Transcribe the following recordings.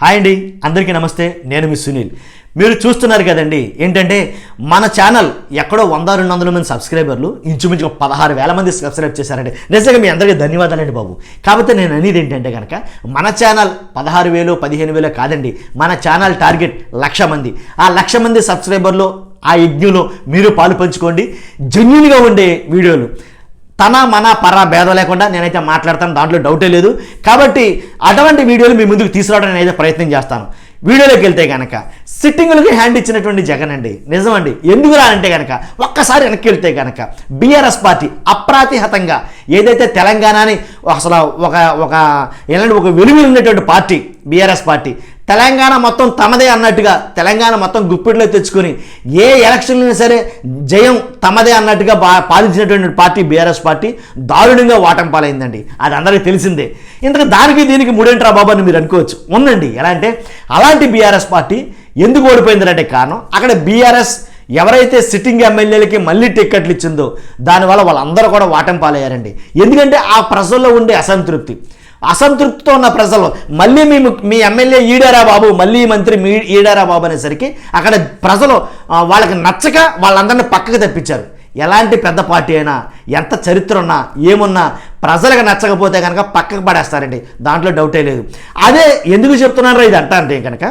Hi అండి అందరికీ నమస్తే నేను మీ సునీల్. మీరు చూస్తున్నారు కదండి ఏంటంటే మన ఛానల్ ఎక్కడో వంద రెండు వందల మంది సబ్స్క్రైబర్లు ఇంచుమించు పదహారు వేల మంది సబ్స్క్రైబ్ చేశారండి. నిజంగా మీ అందరికీ ధన్యవాదాలండి బాబు. కాకపోతే నేను అనేది ఏంటంటే కనుక మన ఛానల్ పదహారు వేలు పదిహేను వేలు కాదండి మన ఛానల్ టార్గెట్ లక్ష మంది. ఆ లక్ష మంది సబ్స్క్రైబర్లు ఆ యజ్ఞంలో మీరు పాలు పంచుకోండి జెన్యున్గా ఉండే వీడియోలు. తన మన పర భేదం లేకుండా నేనైతే మాట్లాడతాను దాంట్లో డౌటే లేదు. కాబట్టి అటువంటి వీడియోలు మీ ముందుకు తీసుకురావడం నేనైతే ప్రయత్నం చేస్తాను. వీడియోలోకి వెళ్తే కనుక సిట్టింగులకి హ్యాండ్ ఇచ్చినటువంటి జగన్ అండి. నిజమండి. ఎందుకు అంటే కనుక ఒక్కసారి వెనక్కి వెళ్తే కనుక బీఆర్ఎస్ పార్టీ అప్రాతిహతంగా ఏదైతే తెలంగాణని అసలు ఒక ఒక ఏదంటే ఒక వెలుగు ఉన్నటువంటి పార్టీ బీఆర్ఎస్ పార్టీ తెలంగాణ మొత్తం తమదే అన్నట్టుగా తెలంగాణ మొత్తం గుప్పిడిలో తెచ్చుకొని ఏ ఎలక్షన్లైనా సరే జయం తమదే అన్నట్టుగా బా పాలించినటువంటి పార్టీ బీఆర్ఎస్ పార్టీ దారుణంగా వాటం పాలైందండి. అది అందరికీ తెలిసిందే. ఇంతకు దానికి దీనికి మూడేంట్రా బాబు అని మీరు అనుకోవచ్చు. ఉందండి. ఎలా అంటే అలాంటి బీఆర్ఎస్ పార్టీ ఎందుకు ఓడిపోయిందంటే కారణం అక్కడ బీఆర్ఎస్ ఎవరైతే సిట్టింగ్ ఎమ్మెల్యేలకి మళ్ళీ టిక్కెట్లు ఇచ్చిందో దానివల్ల వాళ్ళందరూ కూడా వాటం పాలయ్యారండి. ఎందుకంటే ఆ ప్రజల్లో ఉండే అసంతృప్తి. అసంతృప్తితో ఉన్న ప్రజలు. మళ్ళీ మేము మీ ఎమ్మెల్యే ఈడారా బాబు మళ్ళీ ఈ మంత్రి మీ ఈడారా బాబు అనేసరికి అక్కడ ప్రజలు వాళ్ళకి నచ్చక వాళ్ళందరినీ పక్కకు తెప్పించారు. ఎలాంటి పెద్ద పార్టీ అయినా ఎంత చరిత్ర ఉన్నా ఏమున్నా ప్రజలకు నచ్చకపోతే కనుక పక్కకు పడేస్తారండి. దాంట్లో డౌటే లేదు. అదే ఎందుకు చెప్తున్నారో ఇది అంట అంటే కనుక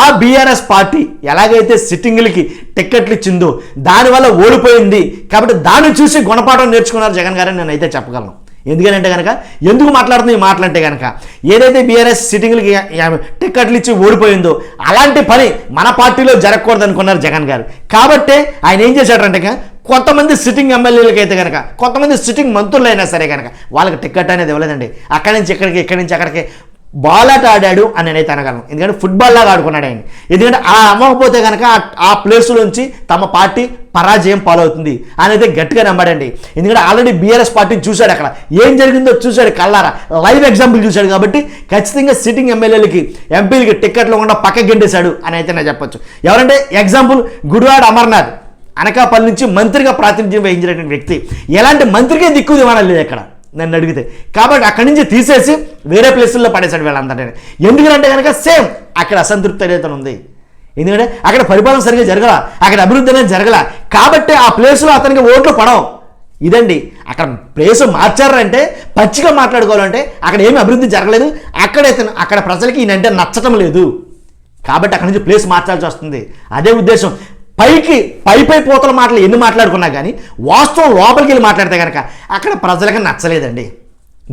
ఆ బీఆర్ఎస్ పార్టీ ఎలాగైతే సిట్టింగులకి టిక్కెట్లు ఇచ్చిందో దానివల్ల ఓడిపోయింది. కాబట్టి దాన్ని చూసి గుణపాఠం నేర్చుకున్నారు జగన్ గారని నేనైతే చెప్పగలను. ఎందుకనంటే కనుక ఎందుకు మాట్లాడుతుంది? ఈ మాటలంటే కనుక ఏదైతే బీఆర్ఎస్ సిట్టింగ్లకి టిక్కెట్లు ఇచ్చి ఓడిపోయిందో అలాంటి పని మన పార్టీలో జరగకూడదు అనుకున్నారు జగన్ గారు. కాబట్టే ఆయన ఏం చేశాడంటే కొంతమంది సిట్టింగ్ ఎమ్మెల్యేలకి అయితే కనుక కొంతమంది సిట్టింగ్ మంత్రులు అయినా సరే కనుక వాళ్ళకి టిక్కెట్ అనేది ఇవ్వలేదండి. అక్కడి నుంచి ఇక్కడికి ఇక్కడి నుంచి అక్కడికి బాల్ ఆట ఆడాడు అని నేనైతే అనగలను. ఎందుకంటే ఫుట్బాల్ లాగా ఆడుకున్నాడు ఆయన. ఎందుకంటే ఆ అమ్మకపోతే కనుక ఆ- ప్లేస్లోంచి తమ పార్టీ పరాజయం పాలవుతుంది అని అయితే గట్టిగా నమ్మాడండి. ఎందుకంటే ఆల్రెడీ బీఆర్ఎస్ పార్టీని చూశాడు అక్కడ. ఏం జరిగిందో చూశాడు కల్లారా లైవ్ ఎగ్జాంపుల్ చూశాడు కాబట్టి ఖచ్చితంగా సిట్టింగ్ ఎమ్మెల్యేలకి ఎంపీలకి టిక్కెట్లు కూడా పక్కకి గెంటేశాడు అని అయితే నేను చెప్పొచ్చు. ఎవరంటే ఎగ్జాంపుల్ గుడివాడ అమర్నాథ్. అనకాపల్లి నుంచి మంత్రిగా ప్రాతినిధ్యం వహించినటువంటి వ్యక్తి. ఎలాంటి మంత్రికే దిక్కు దివాణాలు లేదు అక్కడ. నన్ను అడిగితే. కాబట్టి అక్కడి నుంచి తీసేసి వేరే ప్లేసుల్లో పడేశాడు వీళ్ళంతటే ఎందుకంటే కనుక సేమ్ అక్కడ అసంతృప్తి అనేది ఉంది. ఎందుకంటే అక్కడ పరిపాలన సరిగ్గా జరగల అక్కడ అభివృద్ధి అనేది జరగల. కాబట్టి ఆ ప్లేస్లో అతనికి ఓట్లు పడవు. ఇదండి. అక్కడ ప్లేస్ మార్చారంటే పచ్చిగా మాట్లాడుకోవాలంటే అక్కడ ఏమి అభివృద్ధి జరగలేదు. అక్కడ అక్కడ ప్రజలకి ఈయనంటే నచ్చటం లేదు. కాబట్టి అక్కడి నుంచి ప్లేస్ మార్చాల్సి వస్తుంది. అదే ఉద్దేశం. పైకి పై పై పోతల మాటలు ఎన్ని మాట్లాడుకున్నా కానీ వాస్తవం లోపలికి వెళ్ళి మాట్లాడితే కనుక అక్కడ ప్రజలకు నచ్చలేదండి.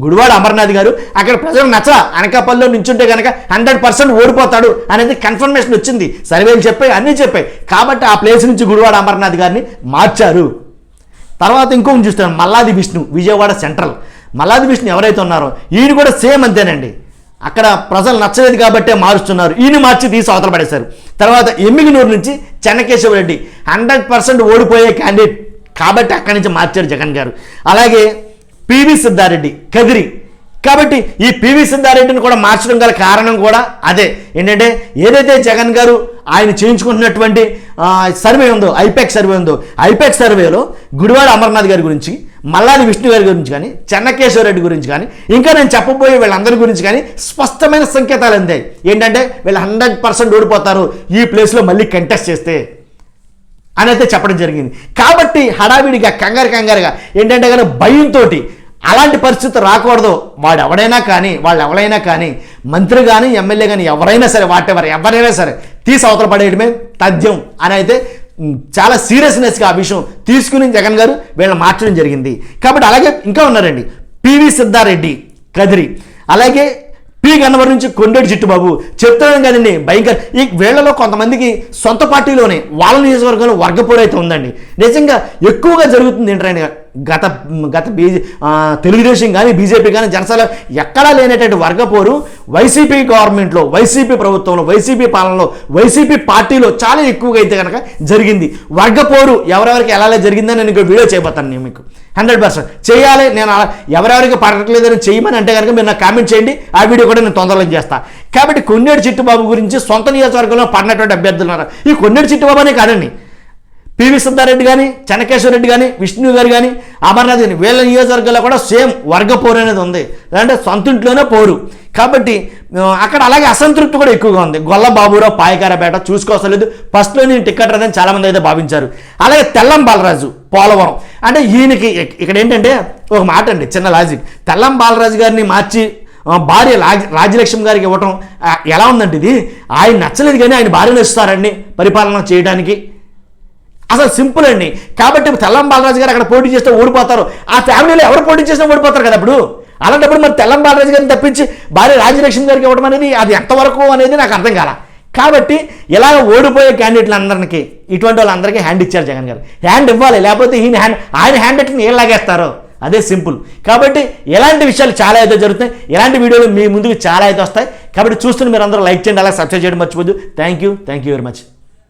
గుడివాడ అమర్నాథ్ గారు అక్కడ ప్రజలకు నచ్చ అనకాపల్లిలో నించుంటే కనుక హండ్రెడ్ పర్సెంట్ ఓడిపోతాడు అనేది కన్ఫర్మేషన్ వచ్చింది. సర్వేలు చెప్పాయి అన్నీ చెప్పాయి. కాబట్టి ఆ ప్లేస్ నుంచి గుడివాడ అమర్నాథ్ గారిని మార్చారు. తర్వాత ఇంకొకటి చూస్తాను మల్లాది విష్ణు విజయవాడ సెంట్రల్. మల్లాది విష్ణు ఎవరైతే ఉన్నారో ఈయన కూడా సేమ్ అంతేనండి. అక్కడ ప్రజలు నచ్చలేదు కాబట్టే మారుస్తున్నారు. ఈయన మార్చి తీసి అవతల పడేశారు. తర్వాత ఎమ్మిగినూరు నుంచి చెన్నకేశవ రెడ్డి హండ్రెడ్ పర్సెంట్ ఓడిపోయే క్యాండిడేట్ కాబట్టి అక్కడి నుంచి మార్చారు జగన్ గారు. అలాగే పివి సిద్ధారెడ్డి కదిరి. కాబట్టి ఈ పివి సిద్ధారెడ్డిని కూడా మార్చడం గల కారణం కూడా అదే. ఏంటంటే ఏదైతే జగన్ గారు ఆయన చేయించుకుంటున్నటువంటి సర్వే ఉందో ఐపాక్ సర్వే ఉందో ఐపెక్ సర్వేలో గుడివాడ అమర్నాథ్ గారి గురించి మల్లాది విష్ణు గారి గురించి కానీ చెన్నకేశ్వరరెడ్డి గురించి కానీ ఇంకా నేను చెప్పబోయే వీళ్ళందరి గురించి కానీ స్పష్టమైన సంకేతాలు అందాయి. ఏంటంటే వీళ్ళు హండ్రెడ్ పర్సెంట్ ఓడిపోతారు ఈ ప్లేస్లో మళ్ళీ కంటెస్ట్ చేస్తే అని అయితే చెప్పడం జరిగింది. కాబట్టి హడావిడిగా కంగారు కంగారుగా ఏంటంటే కానీ భయంతో అలాంటి పరిస్థితి రాకూడదు. వాడు ఎవడైనా కానీ వాళ్ళు ఎవరైనా కానీ మంత్రి కానీ ఎమ్మెల్యే కానీ ఎవరైనా సరే వాటెవర్ ఎవరైనా సరే తీసి అవతల పడేయడమే తథ్యం. అని అయితే చాలా సీరియస్నెస్గా ఆ విషయం తీసుకుని జగన్ గారు వీళ్ళని మార్చడం జరిగింది. కాబట్టి అలాగే ఇంకా ఉన్నారండి. పివి సిద్ధారెడ్డి కదిరి. అలాగే పి గన్నవరం నుంచి కొండేటి చిట్టుబాబు చెప్తున్నాను కదండి భయంకర ఈ వీళ్ళలో కొంతమందికి సొంత పార్టీలోనే వాళ్ళ నియోజకవర్గంలో వర్గపోరు అయితే ఉందండి. నిజంగా ఎక్కువగా జరుగుతుంది ఏంటంటే గత గత బీజే తెలుగుదేశం కానీ బీజేపీ కానీ జనసేన ఎక్కడా లేనటువంటి వర్గపోరు వైసీపీ గవర్నమెంట్లో వైసీపీ ప్రభుత్వంలో వైసీపీ పాలనలో వైసీపీ పార్టీలో చాలా ఎక్కువగా అయితే కనుక జరిగింది. వర్గపోరు ఎవరెవరికి ఎలా జరిగిందని నేను ఇక్కడ వీడియో చేయబోతాను నేను మీకు. Hundred percent. చేయాలి నేను ఎవరెవరికి పడట్లేదని చేయమని అంటే కనుక మీరు నాకు కామెంట్ చేయండి. ఆ వీడియో కూడా నేను తొందరలో చేస్తాను కాబట్టి కొన్నేడు చిట్టుబాబు గురించి సొంత నియోజకవర్గంలో పడినటువంటి అభ్యర్థులు ఉన్నారు? ఈ కొన్నేడు చిట్టుబాబు అనే కాదండి. పివి సిద్ధారెడ్డి కానీ చెనకేశ్వర రెడ్డి కానీ విష్ణు గారు కానీ అమర్నాథ్ కానీ వీళ్ళ నియోజకవర్గంలో కూడా సేమ్ వర్గ పోరు అనేది ఉంది. అంటే సొంత ఇంట్లోనే పోరు. కాబట్టి అక్కడ అలాగే అసంతృప్తి కూడా ఎక్కువగా ఉంది. గొల్ల బాబురావు పాయకారపేట చూసుకోవసలేదు ఫస్ట్లో నేను టికెట్ రాదని చాలామంది అయితే భావించారు. అలాగే తెల్లం బాలరాజు పోలవరం. అంటే ఈయనకి ఇక్కడ ఏంటంటే ఒక మాట అండి చిన్న లాజిక్. తెల్లం బాలరాజు గారిని మార్చి భార్య రాజ రాజ్యలక్ష్మి గారికి ఇవ్వటం ఎలా ఉందంటే ఇది? ఆయన నచ్చలేదు కానీ ఆయన భార్యను ఇస్తారండి పరిపాలన చేయడానికి అసలు సింపుల్ అండి. కాబట్టి తెల్లం బాలరాజు గారు అక్కడ పోటీ చేస్తే ఓడిపోతారు. ఆ ఫ్యామిలీలో ఎవరు పోటీ చేసినా ఓడిపోతారు కదా ఇప్పుడు? అలాంటప్పుడు మరి తెల్లం బాలరాజు గారిని తప్పించి భార్య రాజ్యలక్ష్మి గారికి ఇవ్వడం అనేది అది ఎంతవరకు అనేది నాకు అర్థం కాల. కాబట్టి ఇలా ఓడిపోయే క్యాండిడేట్లందరికీ ఇటువంటి వాళ్ళందరికీ హ్యాండ్ ఇచ్చారు జగన్ గారు. హ్యాండ్ ఇవ్వాలి. లేకపోతే ఈయన హ్యాండ్ ఆయన హ్యాండ్ ఎట్లా ఏం లాగేస్తారు? అదే సింపుల్. కాబట్టి ఎలాంటి విషయాలు చాలా అయితే జరుగుతాయి. ఇలాంటి వీడియోలు మీ ముందుకు చాలా అయితే వస్తాయి. కాబట్టి చూస్తున్న మీరు అందరూ లైక్ చేయండి. అలా సబ్స్క్రైబ్ చేయడం మర్చిపోద్దు thank you thank you very much